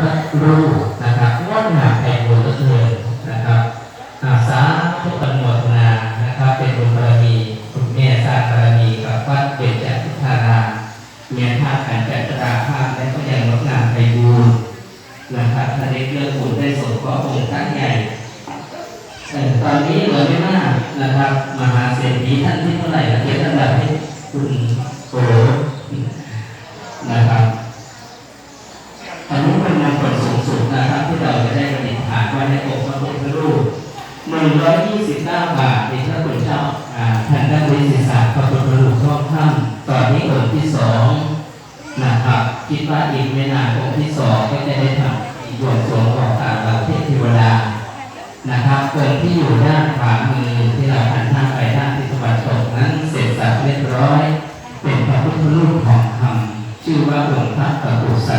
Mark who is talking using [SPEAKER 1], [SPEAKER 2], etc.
[SPEAKER 1] พระรูปนะครับงดงามไพบูลย์เลือเกินนะครับอาสาทุกอนุโมทนานะครับ เป็นบุญบารมีคุณแม่สร้างบารมีกับวัดเบญจทิธารามเมียนภาพการจัดตราภาพและก็ยังงดงามไพบูลย์นะครับถ้าได้เลือกบุญได้สมก็องค์ท่านใหญ่เอ่ตอนนี้เหลือไม่มากนะครับ มหาเศรษฐีท่านที่เท่าไหร่ละเกียรติระดับให้คุณโอนะครับอันนี้เป็นมงคลสูงสุดนะครับ ที่เราจะได้ประดิษฐานไว้ในองค์พระพุทธรูปหนึ่งร้อยยี่สิบเก้าบาทที่พระคุณเจ้าท่านได้บริษัทพระพุทธรูปทองคำตอนนี้องค์ที่สองนะครับคิดว่าอีกไม่นานองค์ที่สองก็จะได้ทำอีกบวงสรวงของตาเราเทพเทวดานะครับองค์ที่อยู่ด้านขวามือที่เราหันหน้าไปด้านทิศตะวันตกนั้นเสร็จสับเรียบร้อย เป็นพระพุทธรูปทองคำชื่อว่าองค์พระกระปุส